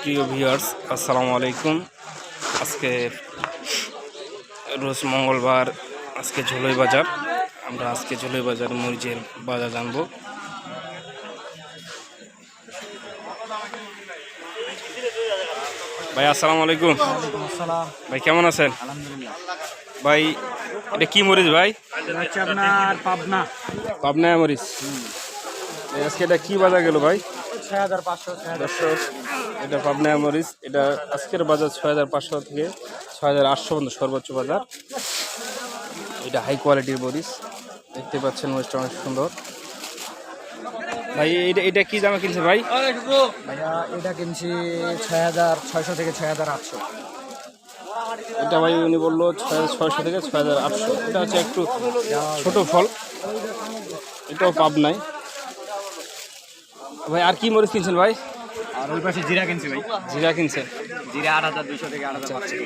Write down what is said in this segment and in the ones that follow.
প্রিয় ভিউয়ার্স আসসালামু আলাইকুম। আজকে রোজ মঙ্গলবার আজকে ঝোলই বাজার। আমরা আজকে ঝোলই বাজার মরিচের বাজার জানব। ভাই আসসালামু আলাইকুম। ভাই কেমন আছেন? ভাই এটা কি মরিচ ভাই? আপনার পাবনা। পাবনা মরিচ। আজকে এটা কি বাজার গেল ভাই? দর্শক এটা পাবনা মরিচ এটা আজকের বাজার ছয় হাজার পাঁচশো থেকে ছয় হাজার আটশো পর্যন্ত সর্বোচ্চ বাজার। এটা হাই কোয়ালিটির মরিচ দেখতে পাচ্ছেন মরিচটা অনেক সুন্দর। ভাই এটা এটা কি দামে কিনছে ভাই? ভাইয়া এটা কিনছি ছয় হাজার ছয়শো থেকে ছয় হাজার আটশো। এটা ভাই উনি বলল ছয় ছয়শো থেকে ছয় হাজার আটশো। এটা হচ্ছে একটু ছোট ফল এটাও পাবনায়। ভাই আর কি মরিচ কিনছেন ভাই? আর ওই পাশে জিরা কিনছি ভাই। জিরা কিনছেন? জিরা আট হাজার দুইশো থেকে আট হাজার পাঁচশো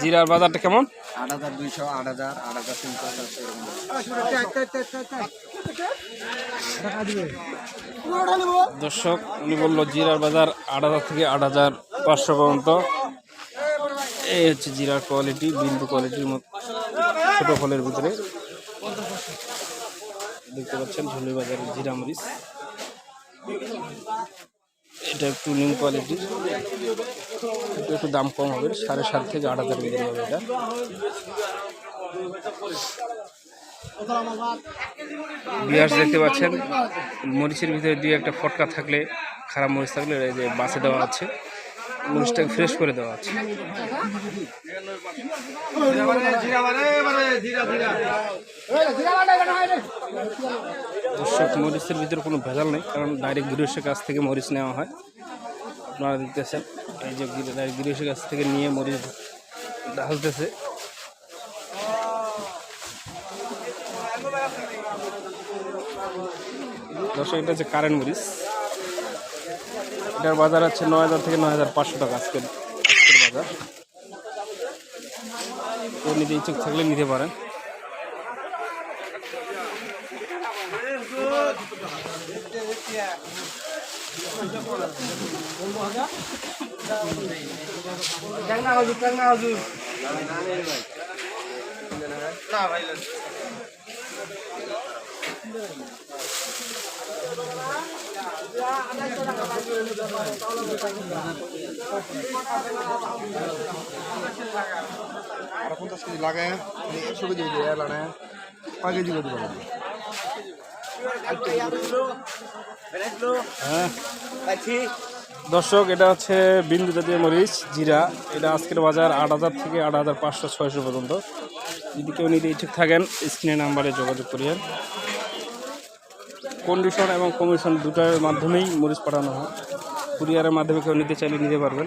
জিরার বাজারটা কেমন? আট হাজার দুইশো আট হাজার আট হাজার তিনশো দর্শক উনি বলল জিরার বাজার আট হাজার থেকে আট হাজার পাঁচশো পর্যন্ত। এই হচ্ছে জিরার কোয়ালিটি বিন্দু কোয়ালিটির মতো ছোটো ফলের ভিতরে। দেখতে পাচ্ছেন ঝুলি বাজারের জিরা মরিচ। এটা একটু নিউ কোয়ালিটির এটা একটু দাম কম হবে, সাড়ে সাত থেকে আট হাজার ভিতরে হবে এটা। বিয়ার্স দেখতে পাচ্ছেন, মরিচের ভিতরে দুই একটা ফটকা থাকলে, খারাপ মরিচ থাকলে বাসে দেওয়া আছে। মরিচটাকে ফ্রেশ করে দেওয়া আছে। দর্শক, মরিচের ভিতরে কোনো ভেজাল নেই, কারণ ডাইরেক্ট গৃহস্থের কাছ থেকে মরিচ নেওয়া হয়। আপনারা দেখতেছেন, এই যে ডাইরেক্ট কাছ থেকে নিয়ে মরিচ ঢালতেছে। দর্শক, এটা হচ্ছে কারেন্ট মরিচ। এটার বাজার আছে নয় হাজার থেকে নয় হাজার পাঁচশো টাকা আজকের আজকের বাজার। তো নিতে ইচ্ছুক থাকলে নিতে পারেন। আর হ্যাঁ দর্শক, এটা হচ্ছে বিন্দু জাতীয় মরিচ, জিরা। এটা আজকের বাজার আট হাজার থেকে আট হাজার পাঁচশো ছয়শো পর্যন্ত। যদি কেউ নিতে ইচ্ছুক থাকেন স্ক্রিনের নাম্বারে যোগাযোগ করিয়েন। কন্ডিশন এবং কমিশন দুটার মাধ্যমেই মরিচ পাঠানো হয়। কুরিয়ারের মাধ্যমে কেউ নিতে চাইলে নিতে পারবেন।